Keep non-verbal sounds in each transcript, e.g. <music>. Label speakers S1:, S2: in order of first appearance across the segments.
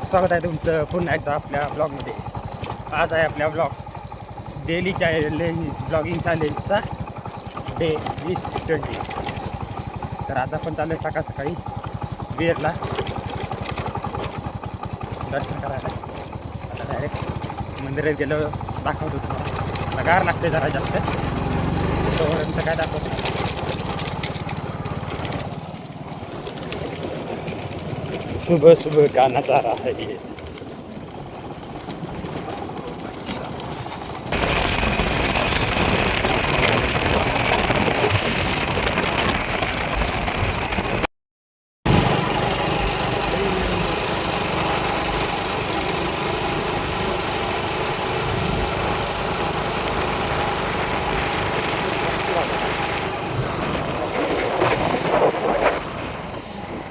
S1: स्वागत आहे तुमचं पुन्हा एकदा आपल्या ब्लॉगमध्ये आज आहे आपल्या ब्लॉग डेली चॅलेंज ब्लॉगिंग चॅलेंजचा डे वीस ट्वेंटी तर आता आपण चालू आहे सकाळ सकाळी बिअरला दर्शन करायला. आता डायरेक्ट मंदिरात गेलो दाखवतो तुम्हाला. गार लागते जरा जास्त. तोपर्यंत काय दाखवतो सुबह सुबह का नज़ारा है ये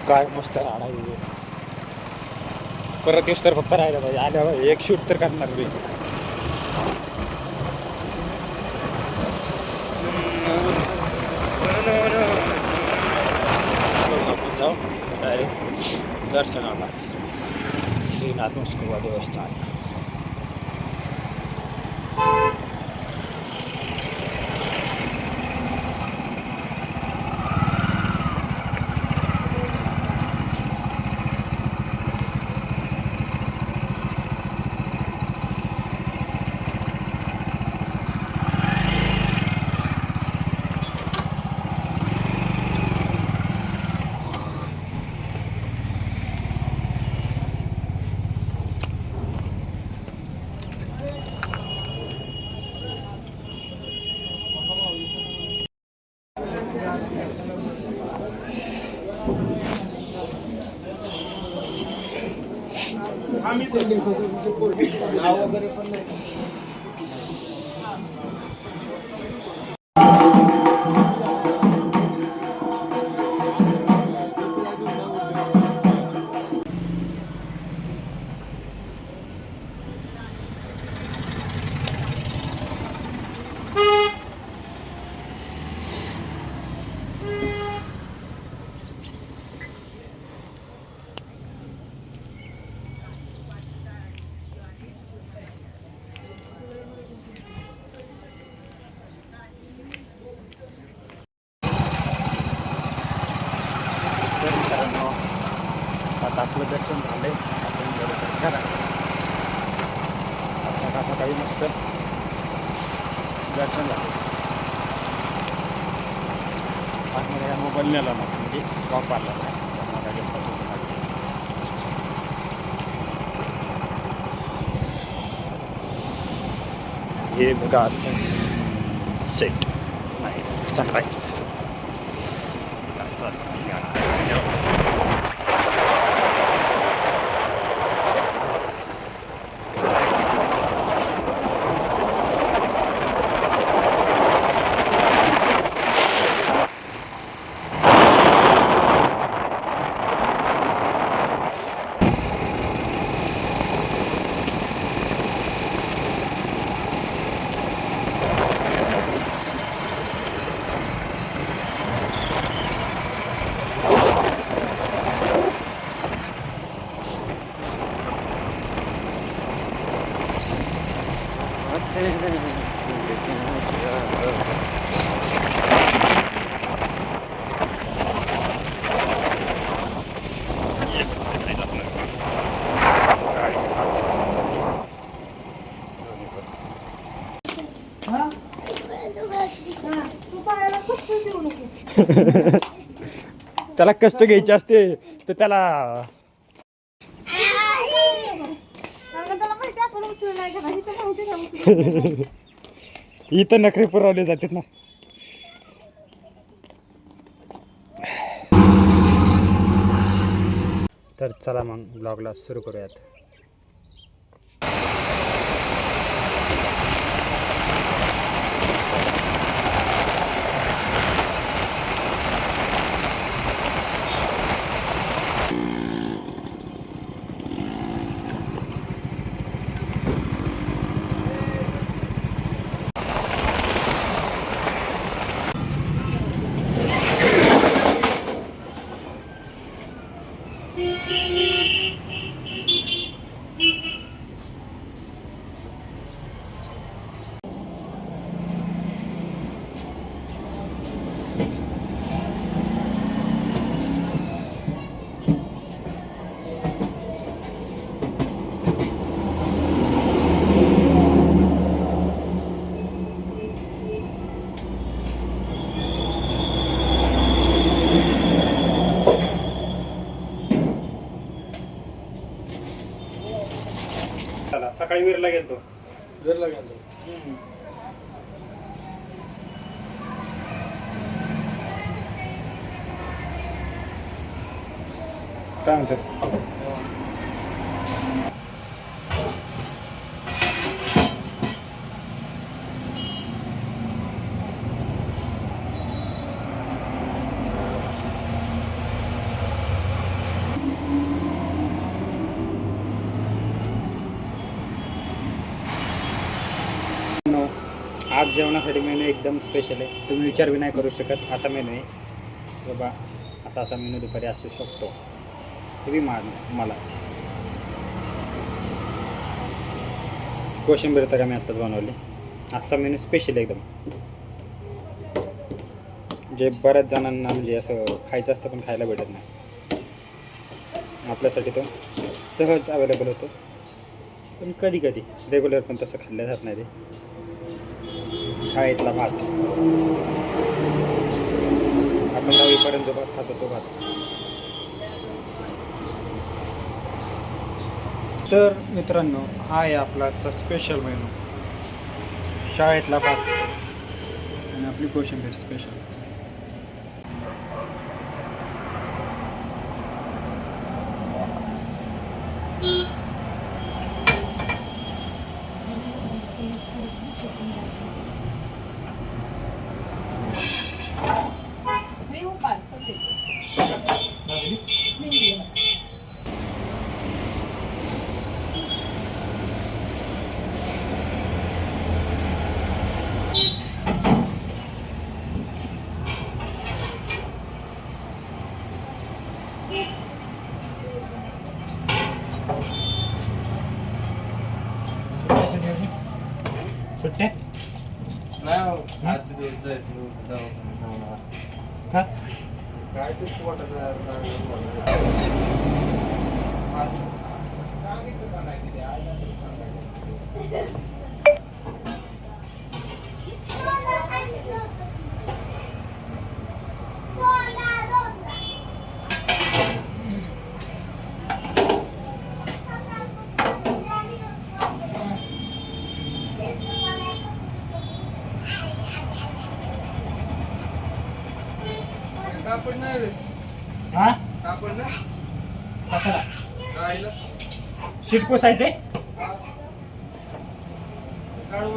S1: काय मस्त राहणार आहे. परत दिवस तर फक्त राहिलं पाहिजे. आल्या पाहिजे एक शूट तर करणार मी. आपण जाऊ. डायरेक्ट दर्शनाला. श्रीनाथ मुस्कुबा देवस्थान. तर बनण्याला काय म्हणजे वापरला नाही हे बघा सेट नाही सनराईज <laughs> त्याला कष्ट घ्यायचे असते तर त्याला
S2: कारण त्याला माहिती आहे आपण उचलून नाही घेणार इथं माहिती आहे का उचलून <laughs>
S1: इथं नखरे पुरवले जातात ना. तर चला मग ब्लॉगला सुरू करूयात. सकाळी वीरला गेलतो.
S3: वेरला गेलो
S1: काय म्हणतात नो, आज जेवणासाठी मेनू एकदम स्पेशल आहे. तुम्ही विचार बी नाही करू शकत असा मेनू आहे. बाबा असा असा मेनू दुपारी असू शकतो. हे बी मान मला. कोशिंबीर तर आम्ही आत्ताच बनवली. आजचा मेनू स्पेशल एकदम. जे बऱ्याच जणांना म्हणजे असं खायचं असतं पण खायला भेटत नाही. आपल्यासाठी तो सहज अवेलेबल होतो. पण कधी कधी रेग्युलर पण तसं खाल्लं जात नाही ते. शाळेतला भात. आपण दहावीपर्यंत जो भात खातो तो भात. तर मित्रांनो हा आहे आपला आजचा स्पेशल मेनू शाळेतला भात. आणि आपली कोशिंबीर स्पेशल
S2: मी हो पार्सल देते नाही
S1: सुट्ट्या
S3: नाही आजचे दिवस जायचं काय ते पोटाचं लागलं पोटाचं. आज- कापड नाही रे.
S1: हा
S3: कापड ना
S1: कशाला
S3: गाडीला
S1: सीट पोसायचे
S3: काढू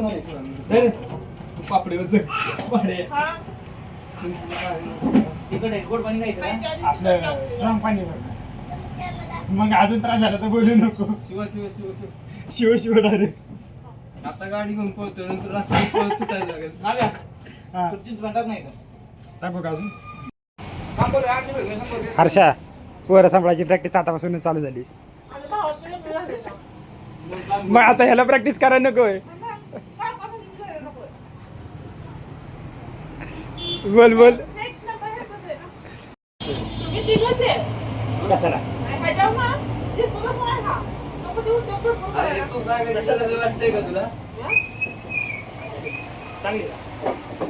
S3: मग तू पापडीवर जग पाडे.
S2: हा.
S3: तिकडे गोड पाणी घ्यायचं
S1: आपलं. स्ट्रॉंग पाणी. मग अजून त्रास झाला तर बोलू नको.
S3: शिव शिव शिव शिव.
S1: शिव शिव डायरेक्ट
S3: आता गाडी घेऊन पळतो नंतर रात्री पळत सुटायला लागेल.
S1: हा.
S3: नाही
S1: टाकू का अजून? हर्षा पोरं सांभाळायची प्रॅक्टिस आतापासूनच चालू झाली. मग आता ह्याला प्रॅक्टिस करायला नकोय
S2: मग काय पाठवून करायला नकोय.
S1: बोल बोल
S2: Next number ह्याचाच आहे ना. तुम्ही तिघंच आहे.
S1: कशाला
S2: नाही ह्याच्यावर ना, दिसतो तसं नाही हा. नको ते उद्योग भरपूर
S3: अरे
S2: करायला.
S3: तू सांगायचं कशाला वाटतंय का तुला?
S2: हा?
S1: चांगली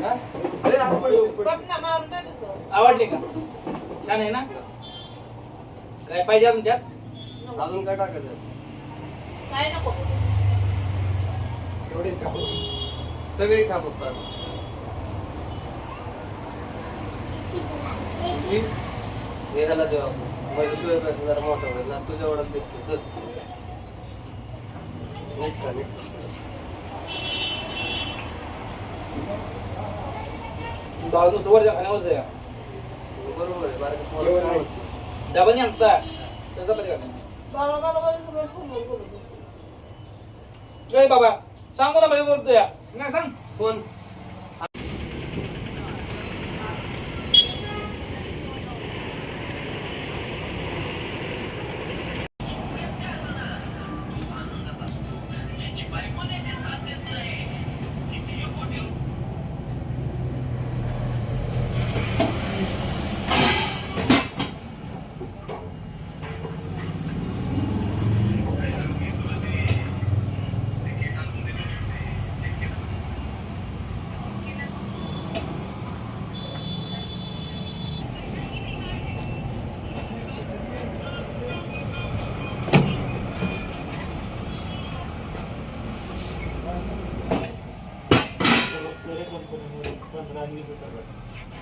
S3: हा?
S4: आवडले का? छान आहे ना? काय पाहिजे अजून त्यात?
S3: अजून काय टाकायचं.
S1: एवढेच
S3: सगळी खा फक्त आता. मी- हे ह्याला देऊ आपण म्हणजे तुझ्यापेक्षा जरा मोठा होईल ना तुझ्या एवढाच दिसतो नीट खा नीट.
S4: खाण्यावर आहे
S3: बरोबर आहे बारका पोरं
S1: जेवण आहे.
S3: खावंच.
S4: डबा नाही आणता त्याचा
S2: बाबा.
S4: का सांगू ना भाई बोलतोय. नाही सांग.
S3: कोण?
S1: वगैरे कंपनीमध्ये पंधरा आणि वीस होतात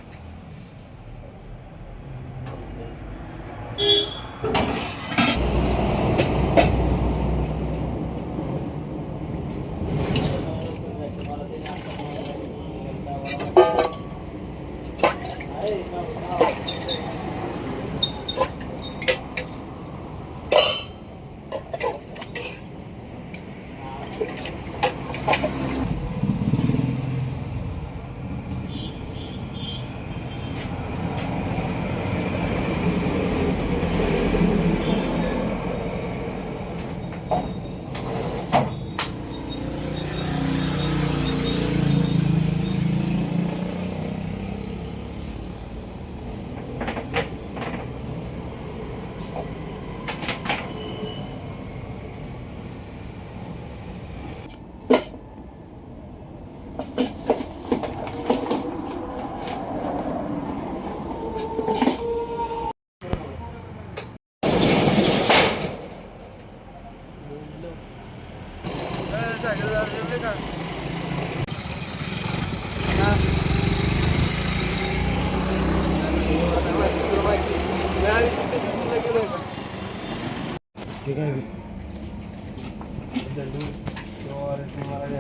S1: ठीक आहे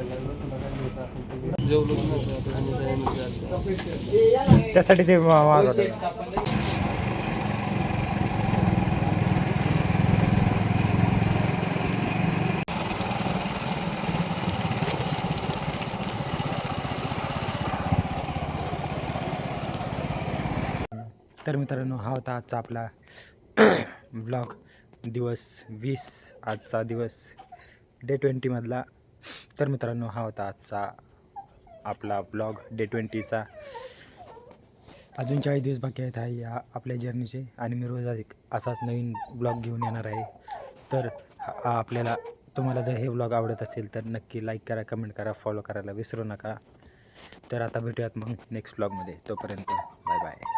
S3: जेवलो पण नव्हतं आणि काय
S1: त्यासाठी ते मा- तर मित्रांनो हा होता आजचा आपला <clears throat> ब्लॉग. दिवस वीस आजचा दिवस डे ट्वेंटीमधला तर मित्रांनो हा होता आजचा आपला ब्लॉग डे ट्वेंटीचा. अजून चाळीस दिवस बाकी आहेत आहे या आपल्या जर्नीचे आणि मी रोज एक असाच नवीन ब्लॉग घेऊन येणार आहे. तर आपल्याला तुम्हाला जर हे ब्लॉग आवडत असेल तर नक्की लाईक करा कमेंट करा फॉलो करायला विसरू नका. तर आता भेटूयात मग नेक्स्ट ब्लॉगमध्ये तोपर्यंत बाय बाय